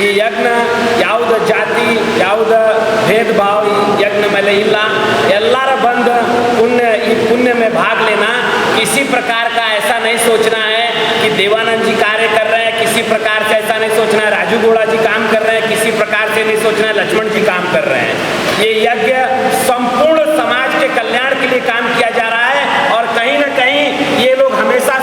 ಈ ಯಜ್ಞ ಯಾವುದ ಜಾತಿ ಯಾವುದ भेद भाव ಈ यज्ञ ಮೇಲೆ ಇಲ್ಲ ಎಲ್ಲರ ಬಂದು पुण्य ಈ पुण्य में भाग लेना किसी प्रकार का ऐसा नहीं सोचना है कि देवानंद जी कार्य कर रहे हैं किसी प्रकार से ऐसा नहीं सोचना है राजू गोड़ा जी काम कर रहे हैं किसी प्रकार से नहीं सोचना है लक्ष्मण जी काम कर रहे हैं ये यज्ञ संपूर्ण समाज के कल्याण के लिए काम किया जा रहा है और कहीं ना कहीं ये लोग हमेशा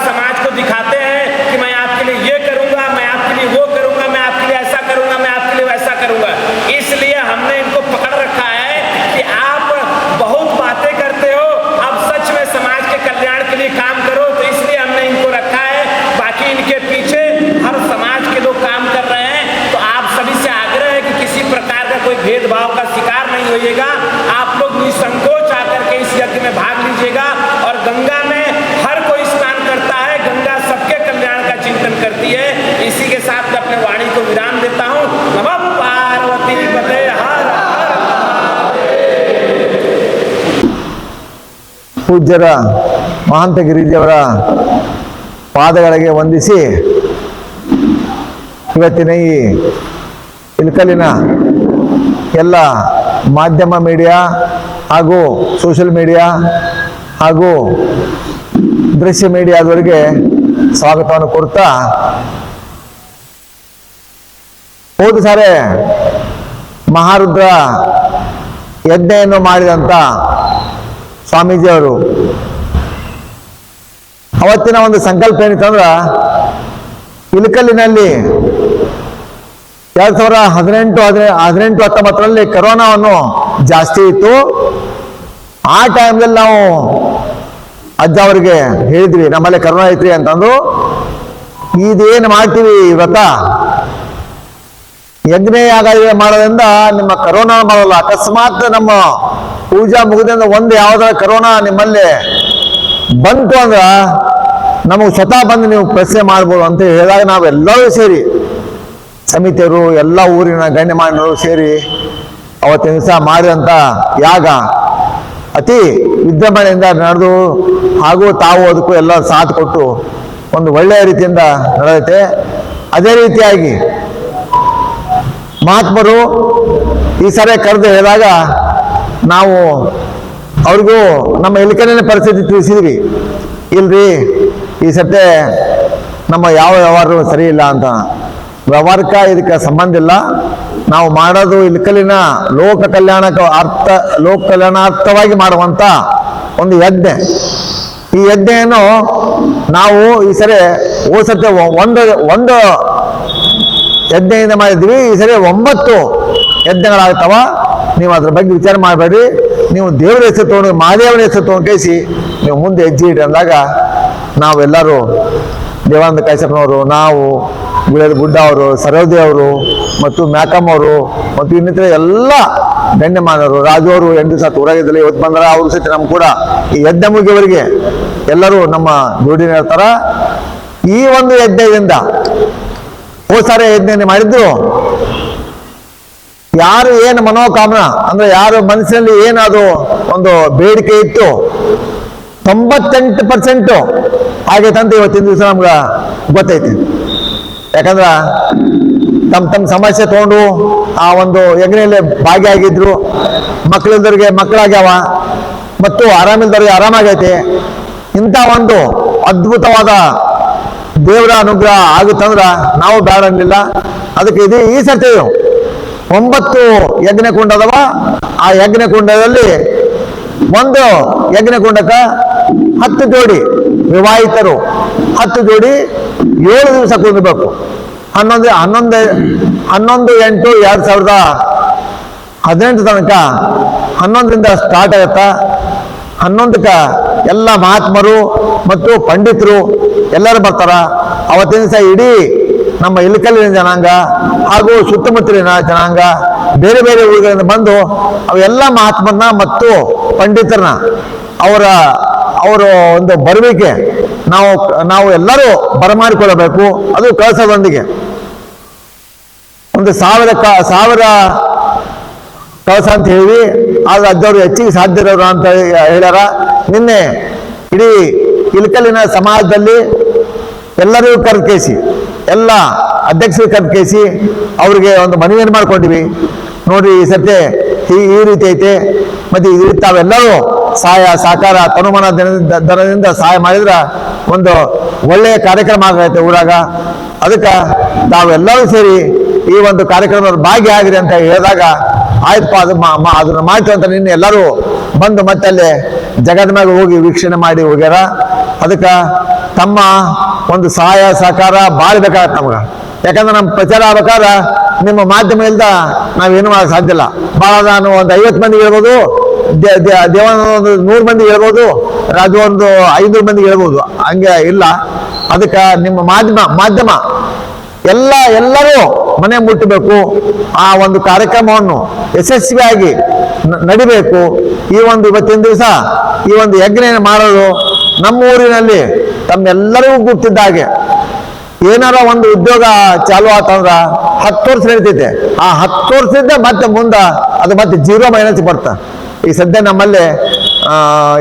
गंगा में हर कोई स्नान करता है गंगा सबके कल्याण का चिंतन करती है इसी के साथ मैं अपने वाणी को विराम देता हूँ नमः पार्वती पते हर हर ಪೂಜ್ಯರ ಮಹಾಂತ ಗಿರಿಜಿಯವರ ಪಾದಗಳಿಗೆ ವಂದಿಸಿ ಇವತ್ತಿನ ಈ ಇಲ್ಕಲಿನ ಎಲ್ಲ ಮಾಧ್ಯಮ ಮೀಡಿಯಾ ಹಾಗೂ ಸೋಷಿಯಲ್ ಮೀಡಿಯಾ ಹಾಗೂ ದೃಶ್ಯ ಮೀಡಿಯಾದವರಿಗೆ ಸ್ವಾಗತವನ್ನು ಕೊಡ್ತಾ ಹೋದ ಸಾರೆ ಮಹಾರುದ್ರ ಯಜ್ಞೆಯನ್ನು ಮಾಡಿದಂಥ ಸ್ವಾಮೀಜಿಯವರು. ಅವತ್ತಿನ ಒಂದು ಸಂಕಲ್ಪ ಏನಿತ್ತಂದ್ರ ಇಲಕಲ್ಲಿನಲ್ಲಿ ಎರಡ್ ಸಾವಿರದ ಹದಿನೆಂಟು, ಹದಿನೆ, ಹದಿನೆಂಟು ಹತ್ತೊಂಬತ್ತರಲ್ಲಿ ಕರೋನಾವನ್ನು ಜಾಸ್ತಿ ಇತ್ತು. ಆ ಟೈಮ್ದಲ್ಲಿ ನಾವು ಅಜ್ಜ ಅವರಿಗೆ ಹೇಳಿದ್ವಿ, ನಮ್ಮಲ್ಲಿ ಕರೋನಾ ಐತ್ರಿ ಅಂತಂದು. ಇದೇನು ಮಾಡ್ತೀವಿ ವ್ರತ? ಯಜ್ಞ ಯಾಗ ಮಾಡೋದ್ರಿಂದ ನಿಮ್ಮ ಕರೋನಾ ಮಾಡಲ್ಲ ಅಕಸ್ಮಾತ್ ನಮ್ಮ ಪೂಜಾ ಮುಗಿದಿಂದ ಒಂದು ಯಾವ್ದಾರ ಕರೋನಾ ನಿಮ್ಮಲ್ಲಿ ಬಂತು ಅಂದ್ರ ನಮಗೆ ಸ್ವತಃ ಬಂದು ನೀವು ಪ್ರಶ್ನೆ ಮಾಡ್ಬೋದು ಅಂತ ಹೇಳಿದಾಗ ನಾವೆಲ್ಲರೂ ಸೇರಿ ಸಮಿತಿಯರು ಎಲ್ಲ ಊರಿನ ಗಣ್ಯಮಾನ್ಯರು ಸೇರಿ ಅವತ್ತಿನ ದಿವಸ ಮಾಡಿದಂಥ ಯಾಗ ಅತಿ ವಿದ್ಯಮಾನೆಯಿಂದ ನಡೆದು ಹಾಗೂ ತಾವು ಅದಕ್ಕೂ ಎಲ್ಲ ಸಾಥ್ ಕೊಟ್ಟು ಒಂದು ಒಳ್ಳೆಯ ರೀತಿಯಿಂದ ನಡೆಯುತ್ತೆ. ಅದೇ ರೀತಿಯಾಗಿ ಮಹಾತ್ಮರು ಈ ಸರಿ ಕರೆದು ಹೇಳಿದಾಗ ನಾವು ಅವ್ರಿಗೂ ನಮ್ಮ ಇಲ್ಲಿಕನೇ ಪರಿಸ್ಥಿತಿ ತಿಳಿಸಿದ್ವಿ. ಇಲ್ರಿ, ಈ ಸತೆ ನಮ್ಮ ಯಾವ ವ್ಯವಹಾರ ಸರಿ ಇಲ್ಲ ಅಂತ. ವ್ಯವಹಾರಕ್ಕೆ ಇದಕ್ಕೆ ಸಂಬಂಧ ಇಲ್ಲ. ನಾವು ಮಾಡೋದು ಇಲಕಲಿನ ಲೋಕ ಕಲ್ಯಾಣಕ್ಕೆ ಅರ್ಥ, ಲೋಕ ಕಲ್ಯಾಣಾರ್ಥವಾಗಿ ಮಾಡುವಂತ ಒಂದು ಯಜ್ಞೆ. ಈ ಯಜ್ಞೆಯನ್ನು ನಾವು ಈ ಸರಿ ಓಸತ್ತೆ ಒಂದು ಒಂದು ಯಜ್ಞೆಯಿಂದ ಮಾಡಿದ್ವಿ ಈ ಸರಿ ಒಂಬತ್ತು ಯಜ್ಞಗಳಾಗ್ತಾವ. ನೀವು ಅದ್ರ ಬಗ್ಗೆ ವಿಚಾರ ಮಾಡಬೇಡ್ರಿ. ನೀವು ದೇವರ ಹೆಸರು ತಗೊಂಡು ಮಹಾದೇವನ ಹೆಸರು ತಗೊಂಡು ನೀವು ಮುಂದೆ ಹೆಜ್ಜೆ ಇಡ್ರಿ ಅಂದಾಗ ನಾವೆಲ್ಲರೂ ದೇವಾನಂದ ಕೈಸಪ್ಪನವರು ನಾವು ಗುಳೇದ ಗುಡ್ಡ ಅವರು, ಸರೋದಿ ಅವರು ಮತ್ತು ಮ್ಯಾಕಮ್ ಅವರು ಮತ್ತು ಇನ್ನಿತರ ಎಲ್ಲ ಗಣ್ಯಮಾನರು ರಾಜು ಅವರು ಎಂಟು ದಿವಸ ಊರಾಗಿದ್ದಲ್ಲಿ ಇವತ್ತು ಬಂದ್ರ, ಅವರು ಸಹಿತ ನಮ್ಮ ಕೂಡ ಈ ಯಜ್ಞ ಮುಗಿಯವರಿಗೆ ಎಲ್ಲರೂ ನಮ್ಮ ಜೋಡಿನ ಇರ್ತಾರ ಈ ಒಂದು ಯಜ್ಞದಿಂದ ಹೋಸಾರ ಸಾರಿ ಯಜ್ಞ ಮಾಡಿದ್ರು. ಯಾರು ಏನು ಮನೋಕಾಮನ, ಅಂದ್ರೆ ಯಾರು ಮನಸ್ಸಿನಲ್ಲಿ ಏನದು ಒಂದು ಬೇಡಿಕೆ ಇತ್ತು, ತೊಂಬತ್ತೆಂಟು ಪರ್ಸೆಂಟ್ ಆಗೈತೆ ಅಂತ ಇವತ್ತಿನ ದಿವಸ ನಮ್ಗೆ ಗೊತ್ತೈತಿ. ಯಾಕಂದ್ರ ತಮ್ಮ ತಮ್ಮ ಸಮಸ್ಯೆ ತಗೊಂಡು ಆ ಒಂದು ಯಜ್ಞೆಯಲ್ಲಿ ಭಾಗಿಯಾಗಿದ್ರು. ಮಕ್ಕಳಿದ್ದವ್ರಿಗೆ ಮಕ್ಕಳಾಗ್ಯಾವ. ಮತ್ತು ಆರಾಮಿಲ್ದವ್ರಿಗೆ ಆರಾಮಾಗೈತೆ. ಇಂಥ ಒಂದು ಅದ್ಭುತವಾದ ದೇವರ ಅನುಗ್ರಹ ಆಗುತ್ತಂದ್ರ ನಾವು ಬೇಡ ಅನ್ನಲಿಲ್ಲ. ಅದಕ್ಕೆ ಇದು ಈ ಸರ್ತಿ ಒಂಬತ್ತು ಯಜ್ಞ ಕುಂಡ ಅದಾವ. ಆ ಯಜ್ಞ ಕುಂಡದಲ್ಲಿ ಒಂದು ಯಜ್ಞ ಕುಂಡಕ್ಕ ಹತ್ತು ಜೋಡಿ ವಿವಾಹಿತರು ಹತ್ತು ಜೋಡಿ ಏಳು ದಿವಸ ಕುಂದಬೇಕು. ಹನ್ನೊಂದು ಹನ್ನೊಂದು ಹನ್ನೊಂದು, ಎಂಟು, ಎರಡು ಸಾವಿರದ ಹದಿನೆಂಟು ತನಕ ಹನ್ನೊಂದರಿಂದ ಸ್ಟಾರ್ಟ್ ಆಗತ್ತ? ಹನ್ನೊಂದಕ್ಕೆ ಎಲ್ಲ ಮಹಾತ್ಮರು ಮತ್ತು ಪಂಡಿತರು ಎಲ್ಲರೂ ಬರ್ತಾರ. ಅವತ್ತಿನ ದಿವಸ ಇಡೀ ನಮ್ಮ ಇಲಕಲ್ಲಿನ ಜನಾಂಗ ಹಾಗೂ ಸುತ್ತಮುತ್ತಲಿನ ಜನಾಂಗ ಬೇರೆ ಬೇರೆ ಊರುಗಳಿಂದ ಬಂದು ಅವೆಲ್ಲ ಮಹಾತ್ಮರನ್ನ ಮತ್ತು ಪಂಡಿತರನ್ನ ಅವರ ಅವರ ಒಂದು ಬರುವಿಕೆ ನಾವು ನಾವು ಎಲ್ಲರೂ ಬರಮಾಡಿಕೊಳ್ಳಬೇಕು. ಅದು ಕಳಸದೊಂದಿಗೆ. ಒಂದು ಸಾವಿರ ಕ, ಸಾವಿರ ಕಳಸ ಅಂತ ಹೇಳಿ, ಆದ್ರೆ ಅಜ್ಜವರು ಹೆಚ್ಚಿಗೆ ಸಾಧ್ಯ ಇರೋರು ಅಂತ ಹೇಳ್ಯಾರ. ನಿನ್ನೆ ಇಡೀ ಇಳಕಲ್ಲಿನ ಸಮಾಜದಲ್ಲಿ ಎಲ್ಲರಿಗೂ ಕರೆದು ಕೇಸಿ ಎಲ್ಲ ಅಧ್ಯಕ್ಷರಿಗೆ ಕರೆದು ಕೇಸಿ ಅವ್ರಿಗೆ ಒಂದು ಮನವಿಯನ್ನು ಮಾಡ್ಕೊಂಡಿವಿ. ನೋಡ್ರಿ ಈ ಸರ್ತಿ ಈ ಈ ರೀತಿ ಐತೆ. ಮತ್ತು ಈ ರೀತಿ ತಾವೆಲ್ಲರೂ ಸಹಾಯ, ಸಹಕಾರ, ತನುಮಾನ ದಿನದಿಂದ ಸಹಾಯ ಮಾಡಿದ್ರೆ ಒಂದು ಒಳ್ಳೆಯ ಕಾರ್ಯಕ್ರಮ ಆಗೈತೆ ಊರಾಗ. ಅದಕ್ಕೆ ತಾವೆಲ್ಲರೂ ಸೇರಿ ಈ ಒಂದು ಕಾರ್ಯಕ್ರಮದಲ್ಲಿ ಭಾಗಿಯಾಗಿರಿ ಅಂತ ಹೇಳಿದಾಗ, ಆಯ್ತಪ್ಪ, ಅದು ಅದನ್ನ ಮಾಡ್ತೀವಿ ಅಂತ ನಿನ್ನೆ ಎಲ್ಲರೂ ಬಂದು ಮತ್ತೆ ಅಲ್ಲಿ ಜಗದ ಮ್ಯಾಗ ಹೋಗಿ ವೀಕ್ಷಣೆ ಮಾಡಿ ಹೋಗ್ಯಾರ. ಅದಕ್ಕೆ ತಮ್ಮ ಒಂದು ಸಹಾಯ, ಸಹಕಾರ ಭಾಳ ಬೇಕಾಗತ್ತೆ ನಮ್ಗೆ. ಯಾಕಂದ್ರೆ ನಮ್ಮ ಪ್ರಚಾರ ಆಗ್ಬೇಕಾದ್ರೆ ನಿಮ್ಮ ಮಾಧ್ಯಮ ಇಲ್ದ ನಾವೇನು ಮಾಡಕ್ ಸಾಧ್ಯ ಇಲ್ಲ. ಭಾಳ ನಾನು ಒಂದು ಐವತ್ತು ಮಂದಿ ಹೇಳ್ಬೋದು ದೇವನ ಒಂದು ನೂರು ಮಂದಿ ಹೇಳ್ಬೋದು, ರಾಜು ಒಂದು ಐನೂರು ಮಂದಿ ಹೇಳ್ಬೋದು, ಹಂಗೆ ಇಲ್ಲ. ಅದಕ್ಕೆ ನಿಮ್ಮ ಮಾಧ್ಯಮ ಮಾಧ್ಯಮ, ಎಲ್ಲ, ಎಲ್ಲರೂ ಮನೆ ಮುಟ್ಟಬೇಕು ಆ ಒಂದು ಕಾರ್ಯಕ್ರಮವನ್ನು ಯಶಸ್ವಿಯಾಗಿ ನಡಿಬೇಕು. ಈ ಒಂದು ಇವತ್ತಿನ ದಿವಸ, ಈ ಒಂದು ಯಜ್ಞ ಮಾಡೋದು ನಮ್ಮ ಊರಿನಲ್ಲಿ ತಮ್ಮೆಲ್ಲರಿಗೂ ಗೊತ್ತಿದ್ದ ಹಾಗೆ. ಏನಾರ ಒಂದು ಉದ್ಯೋಗ ಚಾಲು ಆತಂದ್ರ ಹತ್ತು ವರ್ಷ ನಡೀತೈತೆ. ಆ ಹತ್ತು ವರ್ಷದಿಂದ ಮತ್ತೆ ಮುಂದೆ ಅದು ಮತ್ತೆ ಜೀರೋ ಮೈನಸ್ ಬರ್ತ. ಈ ಸದ್ಯ ನಮ್ಮಲ್ಲಿ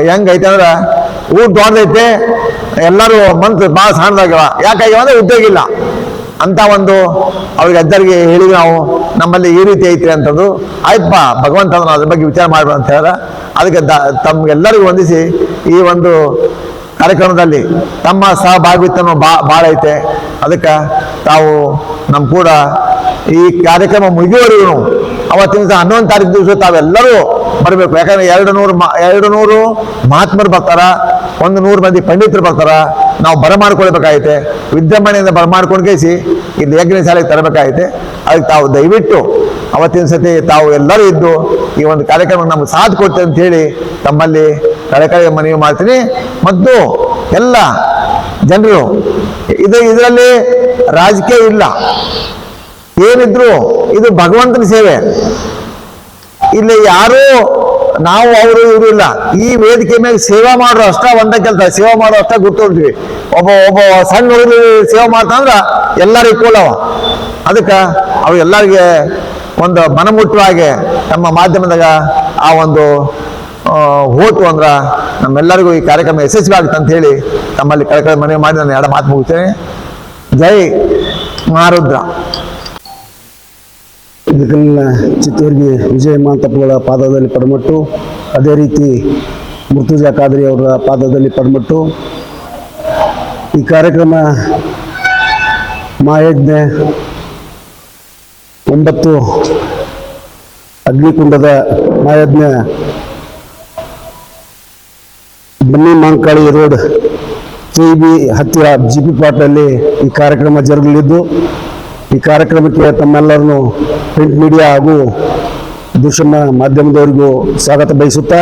ಹೆಂಗೈತೆ ಅಂದ್ರೆ ಊಟ ದೊಡ್ಡದೈತೆ. ಎಲ್ಲರೂ ಮನ್ಸು ಭಾಳ ಸಣ್ಣದಾಗ್ಯವ. ಯಾಕಾಗ್ಯವ ಅಂದ್ರೆ ಉದ್ಯೋಗ ಇಲ್ಲ. ಅಂತ ಒಂದು ಅವ್ರಿಗೆ ಅಜ್ಜರಿಗೆ ಹೇಳಿವಿ ನಾವು ನಮ್ಮಲ್ಲಿ ಈ ರೀತಿ ಐತೆ ಅಂತಂದು, ಆಯ್ತಪ್ಪ, ಭಗವಂತ ಅದ್ರ ಬಗ್ಗೆ ವಿಚಾರ ಮಾಡ್ಬೇಡ ಅಂತ ಹೇಳಿದ್ರೆ ಅದಕ್ಕೆ ದ, ತಮ್ಗೆಲ್ಲರಿಗೂ ವಂದಿಸಿ ಈ ಒಂದು ಕಾರ್ಯಕ್ರಮದಲ್ಲಿ ತಮ್ಮ ಸಹಭಾಗಿತ್ವನು ಬಾ, ಭಾಳ ಐತೆ. ಅದಕ್ಕೆ ತಾವು ನಮ್ಮ ಕೂಡ ಈ ಕಾರ್ಯಕ್ರಮ ಮುಗಿಯುವವರೆಗೂ ಅವತ್ತಿನ ಹನ್ನೊಂದು ತಾರೀಕು ದಿವಸ ತಾವೆಲ್ಲರೂ ಬರಬೇಕು. ಯಾಕಂದ್ರೆ ಎರಡು ನೂರು ಎರಡು ನೂರು ಮಹಾತ್ಮರು ಬರ್ತಾರ. ಒಂದು ನೂರು ಮಂದಿ ಪಂಡಿತರು ಬರ್ತಾರ, ನಾವು ಬರಮಾಡ್ಕೊಳ್ಬೇಕಾಗೈತೆ ಬರಮಾಡ್ಕೊಂಡು ಕೇಸಿ ಇಲ್ಲಿ ಯಜ್ಞ ಶಾಲೆಗೆ ತರಬೇಕಾಗೈತೆ. ಅದಕ್ಕೆ ತಾವು ದಯವಿಟ್ಟು ಅವತ್ತಿನ ಸತಿ ತಾವು ಎಲ್ಲರೂ ಇದ್ದು ಈ ಒಂದು ಕಾರ್ಯಕ್ರಮ ನಮ್ಗೆ ಸಾಥ್ ಕೊಡ್ತೇವೆ ಅಂತ ಹೇಳಿ ತಮ್ಮಲ್ಲಿ ಕಳೆಕಳೆ ಮನವಿ ಮಾಡ್ತೀನಿ. ಮತ್ತು ಎಲ್ಲ ಜನರು, ಇದು ಇದರಲ್ಲಿ ರಾಜಕೀಯ ಇಲ್ಲ. ಏನಿದ್ರು ಇದು ಭಗವಂತನ ಸೇವೆ. ಇಲ್ಲಿ ಯಾರು ನಾವು ಅವರು ಇವರು ಇಲ್ಲ. ಈ ವೇದಿಕೆ ಮೇಲೆ ಸೇವಾ ಮಾಡೋ ಅಷ್ಟ ಒಂದ ಕೆಲಸ. ಸೇವಾ ಮಾಡೋ ಅಷ್ಟ ಗುರ್ತೊಳ್ತೀವಿ ಒಬ್ಬ ಒಬ್ಬ ಸಣ್ಣ ಹುಡುಗರು ಸೇವಾ ಮಾಡ್ತಂದ್ರ ಎಲ್ಲರೂ ಈಕ್ವಲ್ ಅವ. ಅದಕ್ಕೆ ಅವು ಎಲ್ಲರಿಗೆ ಒಂದು ಮನಮುಟ್ಟುವ ಹಾಗೆ ನಮ್ಮ ಮಾಧ್ಯಮದಾಗ ಆ ಒಂದು ಓಟು ಅಂದ್ರ ನಮ್ಮೆಲ್ಲರಿಗೂ ಈ ಕಾರ್ಯಕ್ರಮ ಯಶಸ್ವಿ ಆಗುತ್ತೆ ಅಂತ ಹೇಳಿ ತಮ್ಮಲ್ಲಿ ಕಳಕಳಿ ಮನವಿ ಮಾಡಿ ನಾನು ಎರಡು ಮಾತು ಮುಗಿಸ್ತೇನೆ. ಜೈ ಮಹಾರುದ್ರ ಇಳಕಲ್ಲಿನ ಚಿತ್ತೂರಿಗೆ ವಿಜಯ ಮಾಂತಪ್ಪಗಳ ಪಾದದಲ್ಲಿ ಪಡಮಟ್ಟು, ಅದೇ ರೀತಿ ಮುರ್ತುಜಾ ಖಾದ್ರಿ ಅವರ ಪಾದದಲ್ಲಿ ಪಡಮಟ್ಟು. ಈ ಕಾರ್ಯಕ್ರಮ ಮಾಯಜ್ಞ ಒಂಬತ್ತು ಅಗ್ನಿಕುಂಡದ ಮಾಯಜ್ಞ ಬನ್ನಿ ಮಾಂಕಾಳಿ ರೋಡ್, ಕೆ ಬಿ ಹತ್ತಿರ ಜಿ ಪಿ ಪಾಟಲ್ಲಿ ಈ ಕಾರ್ಯಕ್ರಮ ಜರುಗಲಿದ್ದು. ಈ ಕಾರ್ಯಕ್ರಮಕ್ಕೆ ತಮ್ಮೆಲ್ಲರನ್ನು ಪ್ರಿಂಟ್ ಮೀಡಿಯಾ ಹಾಗೂ ದೃಶ್ಯ ಮಾಧ್ಯಮದವರಿಗೂ ಸ್ವಾಗತ ಬಯಸುತ್ತಾ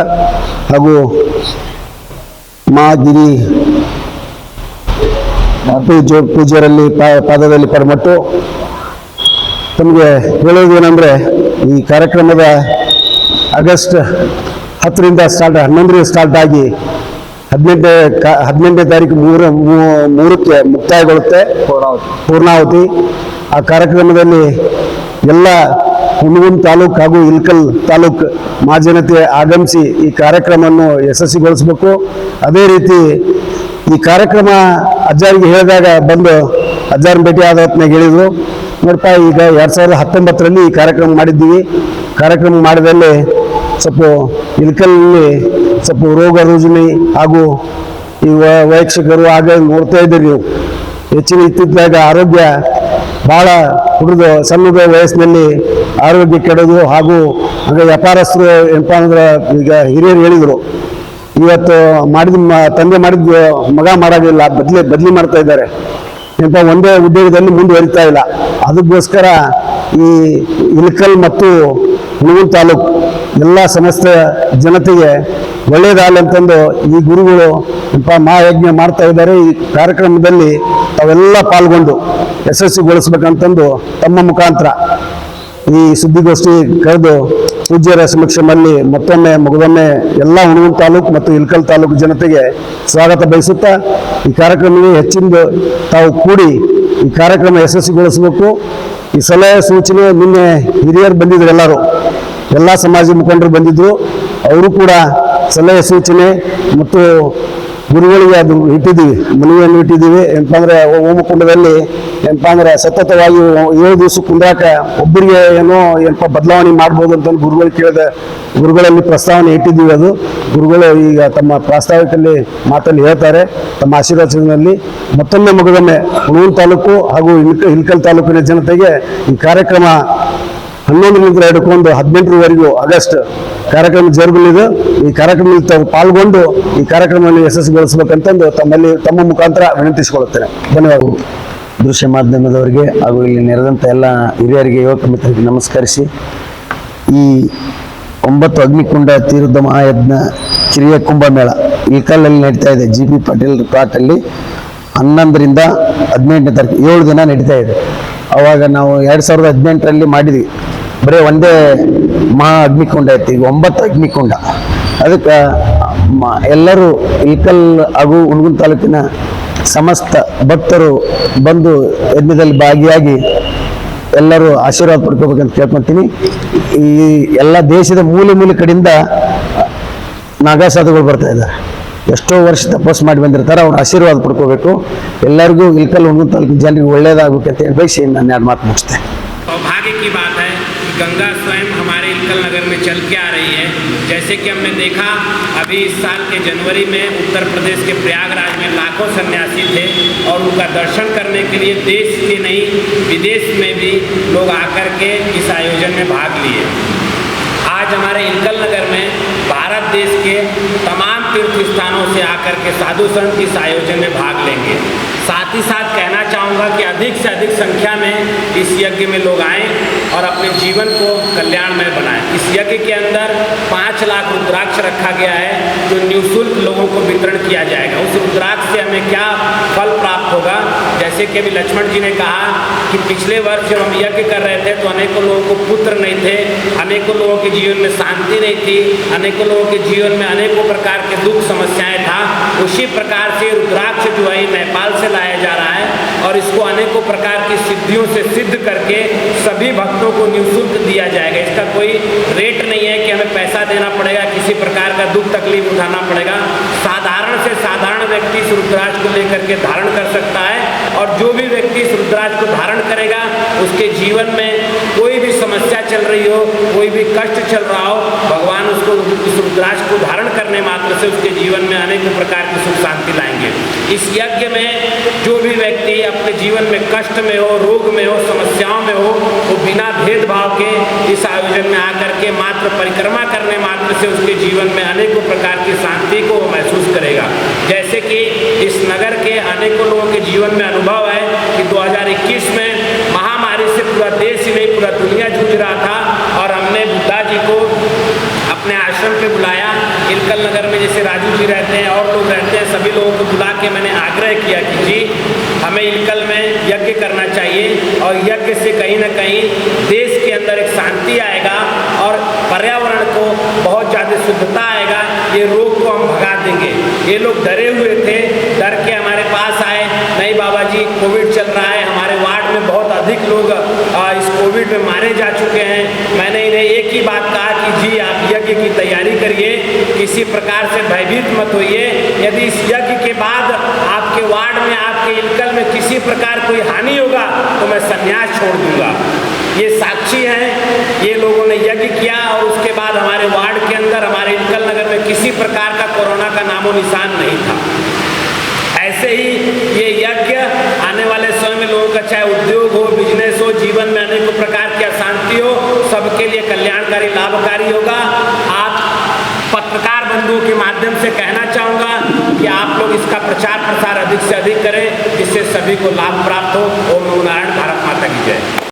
ಹಾಗೂ ಮಾ ಗಿರಿ ಪೂಜೆ ಪೂಜ್ಯರಲ್ಲಿ ಪಾ- ಪಾದದಲ್ಲಿ ಪರಮಟ್ಟು ತಮಗೆ ಹೇಳೋದೇನೆಂದರೆ ಈ ಕಾರ್ಯಕ್ರಮದ ಆಗಸ್ಟ್ ಹತ್ತರಿಂದ ಸ್ಟಾರ್ಟ್ ಹನ್ನೊಂದರಿಂದ ಸ್ಟಾರ್ಟ್ ಆಗಿ ಹದಿನೆಂಟನೇ ಕಾ ಹದಿನೆಂಟನೇ ತಾರೀಕು ಮೂರ ಮೂರಕ್ಕೆ ಮುಕ್ತಾಯಗೊಳ್ಳುತ್ತೆ. ಪೂರ್ಣಾವತಿ ಆ ಕಾರ್ಯಕ್ರಮದಲ್ಲಿ ಎಲ್ಲ ಹುಣಗುನ್ ತಾಲೂಕು ಹಾಗೂ ಇಲ್ಕಲ್ ತಾಲೂಕು ಮಾಜನತೆ ಆಗಮಿಸಿ ಈ ಕಾರ್ಯಕ್ರಮವನ್ನು ಯಶಸ್ವಿಗೊಳಿಸಬೇಕು. ಅದೇ ರೀತಿ ಈ ಕಾರ್ಯಕ್ರಮ ಅಜ್ಜಾರಿಗೆ ಹೇಳಿದಾಗ ಬಂದು ಅಜ್ಜಾರನ್ನ ಭೇಟಿ ಆದ ಹೊತ್ನಾಗ ಹೇಳಿದರು. ನೋಡಪ್ಪ ಈಗ ಎರಡು ಸಾವಿರದ ಹತ್ತೊಂಬತ್ತರಲ್ಲಿ ಈ ಕಾರ್ಯಕ್ರಮ ಮಾಡಿದ್ದೀವಿ. ಕಾರ್ಯಕ್ರಮ ಮಾಡಿದಲ್ಲಿ ಸ್ವಲ್ಪ ಇಲ್ಕಲ್ನಲ್ಲಿ ಸ್ವಲ್ಪ ರೋಗ ರುಜಿನಿ ಹಾಗೂ ಈ ವೈಕ್ಷಕರು ಆಗ ನೋಡ್ತಾ ಇದ್ದೀರಿ ನೀವು. ಹೆಚ್ಚಿನ ಇತ್ತಿದ್ದಾಗ ಆರೋಗ್ಯ ಭಾಳ ಹುಡುಗರು ಸಣ್ಣ ವಯಸ್ಸಿನಲ್ಲಿ ಆರೋಗ್ಯ ಕೆಡೋದು ಹಾಗೂ ಆಗ ವ್ಯಾಪಾರಸ್ಥರು ಏನಪ್ಪ ಅಂದ್ರೆ ಈಗ ಹಿರಿಯರು ಹೇಳಿದರು. ಇವತ್ತು ಮಾಡಿದ ತಂದೆ ಮಾಡಿದ ಮಗ ಮಾಡೋದಿಲ್ಲ ಬದಲಿ ಬದಲಿ ಮಾಡ್ತಾ ಇದ್ದಾರೆ. ಏನಪ್ಪ ಒಂದೇ ಉದ್ಯೋಗದಲ್ಲಿ ಮುಂದುವರಿತಾ ಇಲ್ಲ. ಅದಕ್ಕೋಸ್ಕರ ಈ ಇಳಕಲ್ ಮತ್ತು ಹುಣಗುನ್ ತಾಲೂಕು ಎಲ್ಲ ಸಮಸ್ತ ಜನತೆಗೆ ಒಳ್ಳೆಯದಾಗಲಿ ಅಂತಂದು ಈ ಗುರುಗಳು ಮಹಾಯಜ್ಞ ಮಾಡ್ತಾ ಇದ್ದಾರೆ. ಈ ಕಾರ್ಯಕ್ರಮದಲ್ಲಿ ತಾವೆಲ್ಲ ಪಾಲ್ಗೊಂಡು ಯಶಸ್ವಿಗೊಳಿಸ್ಬೇಕಂತಂದು ತಮ್ಮ ಮುಖಾಂತರ ಈ ಸುದ್ದಿಗೋಷ್ಠಿ ಕರೆದು ಪೂಜ್ಯರ ಸಮಕ್ಷಮಲ್ಲಿ ಮತ್ತೊಮ್ಮೆ ಮಗದೊಮ್ಮೆ ಎಲ್ಲ ಹುಣಗೂರು ತಾಲೂಕು ಮತ್ತು ಇಲ್ಕಲ್ ತಾಲೂಕು ಜನತೆಗೆ ಸ್ವಾಗತ ಬಯಸುತ್ತಾ ಈ ಕಾರ್ಯಕ್ರಮಕ್ಕೆ ಹೆಚ್ಚಿನ ತಾವು ಕೂಡಿ ಈ ಕಾರ್ಯಕ್ರಮ ಯಶಸ್ವಿಗೊಳಿಸಬೇಕು. ಈ ಸಲಹೆ ಸೂಚನೆ ನಿನ್ನೆ ಹಿರಿಯರು ಬಂದಿದ್ರು ಎಲ್ಲರೂ ಎಲ್ಲ ಸಮಾಜ ಮುಖಂಡರು ಬಂದಿದ್ದರು ಅವರು ಕೂಡ ಸಲಹೆ ಸೂಚನೆ ಮತ್ತು ಗುರುಗಳಿಗೆ ಅದು ಇಟ್ಟಿದ್ದೀವಿ, ಮನವಿಯನ್ನು ಇಟ್ಟಿದ್ದೀವಿ. ಏನಪ್ಪ ಅಂದರೆ ಹೋಮಕುಂಡದಲ್ಲಿ ಏನಪ್ಪ ಅಂದರೆ ಸತತವಾಗಿ ಏಳು ದಿವಸ ಕುಂದ್ರಾಕ ಒಬ್ಬರಿಗೆ ಏನೋ ಏನಪ್ಪ ಬದಲಾವಣೆ ಮಾಡ್ಬೋದು ಅಂತಂದು ಗುರುಗಳು ಕೇಳಿದ ಗುರುಗಳಲ್ಲಿ ಪ್ರಸ್ತಾವನೆ ಇಟ್ಟಿದ್ದೀವಿ ಅದು. ಗುರುಗಳು ಈಗ ತಮ್ಮ ಪ್ರಾಸ್ತಾವಿಕಲ್ಲಿ ಮಾತಲ್ಲಿ ಹೇಳ್ತಾರೆ, ತಮ್ಮ ಆಶೀರ್ವಚನದಲ್ಲಿ. ಮತ್ತೊಮ್ಮೆ ಮಗದೊಮ್ಮೆ ಹುಣೂರು ತಾಲೂಕು ಹಾಗೂ ಇಲ್ಕ ಇಲ್ಕಲ್ ತಾಲೂಕಿನ ಜನತೆಗೆ ಈ ಕಾರ್ಯಕ್ರಮ ಹನ್ನೊಂದರಿಂದ ಹಿಡ್ಕೊಂಡು ಹದಿನೆಂಟರವರೆಗೂ ಆಗಸ್ಟ್ ಕಾರ್ಯಕ್ರಮ ಜರುಗಲಿದೆ. ಈ ಕಾರ್ಯಕ್ರಮದಲ್ಲಿ ತಾವು ಪಾಲ್ಗೊಂಡು ಈ ಕಾರ್ಯಕ್ರಮವನ್ನು ಯಶಸ್ವಿಗೊಳಿಸಬೇಕಂತಂದು ತಮ್ಮಲ್ಲಿ ತಮ್ಮ ಮುಖಾಂತರ ವಿನಂತಿಸಿಕೊಳ್ಳುತ್ತೇನೆ. ಧನ್ಯವಾದಗಳು. ದೃಶ್ಯ ಮಾಧ್ಯಮದವರಿಗೆ ಹಾಗೂ ಇಲ್ಲಿ ನೆರೆದಂಥ ಎಲ್ಲ ಹಿರಿಯರಿಗೆ ಯುವಕ ಮಿತ್ರರಿಗೆ ನಮಸ್ಕರಿಸಿ. ಈ ಒಂಬತ್ತು ಅಗ್ನಿಕುಂಡ ತೀರ್ಥ ಮಹಾಯಜ್ಞ ಕಿರಿಯ ಕುಂಭಮೇಳ ಇಲ್ಕಲ್ಲಲ್ಲಿ ನಡೀತಾ ಇದೆ. ಜಿ ಪಿ ಪಾಟೀಲ್ ಪ್ಲಾಟಲ್ಲಿ ಹನ್ನೊಂದರಿಂದ ಹದಿನೆಂಟನೇ ತಾರೀಕು ಏಳು ದಿನ ನಡೀತಾ ಇದೆ. ಅವಾಗ ನಾವು ಎರಡು ಸಾವಿರದ ಹದಿನೆಂಟರಲ್ಲಿ ಮಾಡಿದ್ವಿ. ಬರೀ ಒಂದೇ ಮಾ ಅಗ್ನಿಕುಂಡ ಐತಿ ಈಗ ಒಂಬತ್ತು ಅಗ್ನಿಕುಂಡ. ಅದಕ್ಕೆ ಎಲ್ಲರೂ ಇಲ್ಕಲ್ ಹಾಗೂ ಹುಣಗುನ್ ತಾಲೂಕಿನ ಸಮಸ್ತ ಭಕ್ತರು ಬಂದು ಯಜ್ಞದಲ್ಲಿ ಭಾಗಿಯಾಗಿ ಎಲ್ಲರೂ ಆಶೀರ್ವಾದ ಪಡ್ಕೋಬೇಕಂತ ಕೇಳ್ಕೊತೀನಿ. ಈ ಎಲ್ಲ ದೇಶದ ಮೂಲೆ ಮೂಲೆ ಕಡೆಯಿಂದ ನಾಗಾಸಾಧುಗಳು ಬರ್ತಾ ಇದ್ದಾರೆ. ಎಷ್ಟೋ ವರ್ಷ ತಪಸ್ ಮಾಡಿ ಬಂದಿರ್ತಾರೆ, ಅವ್ರ ಆಶೀರ್ವಾದ ಪಡ್ಕೋಬೇಕು. ಎಲ್ಲರಿಗೂ ಇಲ್ಕಲ್ ಹುಣಗುನ್ ತಾಲೂಕಿನ ಜನರಿಗೆ ಒಳ್ಳೇದಾಗಬೇಕಂತ ಹೇಳಿ ಬಯಸಿ ನಾನು ಎರಡು ಮಾತು ಮುಗಿಸ್ತೇನೆ. गंगा स्वयं हमारे इलकल नगर में चल के आ रही है। जैसे कि हमने देखा, अभी इस साल के जनवरी में उत्तर प्रदेश के प्रयागराज में लाखों सन्यासी थे और उनका दर्शन करने के लिए देश के नहीं, विदेश में भी लोग आकर के इस आयोजन में भाग लिए। आज हमारे इलकल नगर में भारत देश के तमाम तीर्थ स्थानों से आकर के साधु संत इस आयोजन में भाग लेंगे। साथ ही साथ चाहूँगा कि अधिक से अधिक संख्या में इस यज्ञ में लोग आएँ और अपने जीवन को कल्याणमय बनाएँ। इस यज्ञ के अंदर पाँच लाख रुद्राक्ष रखा गया है, जो निःशुल्क लोगों को वितरण किया जाएगा। उस रुद्राक्ष से हमें क्या फल प्राप्त होगा? जैसे कि अभी लक्ष्मण जी ने कहा कि पिछले वर्ष जब हम यज्ञ कर रहे थे तो अनेकों लोगों को पुत्र नहीं थे, अनेकों लोगों के जीवन में शांति नहीं थी, अनेकों लोगों के जीवन में अनेकों प्रकार के दुख समस्याएँ था। उसी प्रकार से रुद्राक्ष जो है, नेपाल से लाया जा रहा है। और इसको अनेकों प्रकार की सिद्धियों से सिद्ध करके सभी भक्तों को निःशुल्क दिया जाएगा। इसका कोई रेट नहीं है कि हमें पैसा देना पड़ेगा, किसी प्रकार का दुख तकलीफ़ उठाना पड़ेगा। साधारण से साधारण व्यक्ति इस रुद्राज को लेकर के धारण कर सकता है और जो भी व्यक्ति इस रुद्राज को धारण करेगा, उसके जीवन में कोई भी समस्या चल रही हो, कोई भी कष्ट चल रहा हो, भगवान उसको इस रुद्राक्ष को धारण करने मात्र से उसके जीवन में अनेक प्रकार की सुख शांति लाएँगे। इस यज्ञ में जो भी व्यक्ति अपने जीवन में कष्ट में हो, रोग में हो, समस्याओं में हो, वो बिना भेदभाव के इस आयोजन में आकर के मात्र परिक्रमा करने मात्र से उसके जीवन में अनेकों प्रकार की शांति को महसूस करेगा। जैसे कि इस नगर के अनेकों लोगों के जीवन में अनुभव है कि 2021 में नहीं पूरा दुनिया जूझ रहा था और हमने बुद्धा जी को अपने आश्रम पे बुलाया। इलकल नगर में जैसे राजू जी रहते हैं, और लोग रहते हैं, सभी लोगों को बुला के मैंने आग्रह किया कि जी, हमें इलकल में यज्ञ करना चाहिए और यज्ञ से कहीं ना कहीं देश के अंदर एक शांति आएगा और पर्यावरण को बहुत ज़्यादा शुद्धता आएगा। ये रोग को हम भगा देंगे। ये लोग डरे हुए थे, डर के हमारे पास आए, नहीं बाबा जी, कोविड चल रहा है, हमारे वार्ड में बहुत अधिक लोग कोविड में मारे जा चुके हैं। मैंने इन्हें एक ही बात कहा कि जी, आप यज्ञ की तैयारी करिए, किसी प्रकार से भयभीत मत होइए। यदि इस यज्ञ के बाद आपके वार्ड में, आपके इलकल में किसी प्रकार कोई हानि होगा तो मैं संन्यास छोड़ दूँगा। ये साक्षी हैं, ये लोगों ने यज्ञ किया और उसके बाद हमारे वार्ड के अंदर, हमारे इलकल नगर में किसी प्रकार का कोरोना का नामो निशान नहीं था। ऐसे ही ये यज्ञ आने वाले समय में लोगों का चाहे उद्योग हो बिज़नेस हो जीवन में अनेकों प्रकार की अशांति हो सबके कल्याणकारी लाभकारी होगा। आप पत्रकार बंधुओं के माध्यम से कहना चाहूँगा कि आप लोग इसका प्रचार प्रसार अधिक से अधिक करें इससे सभी को लाभ प्राप्त हो। ओम नारायण, भारत माता की जय।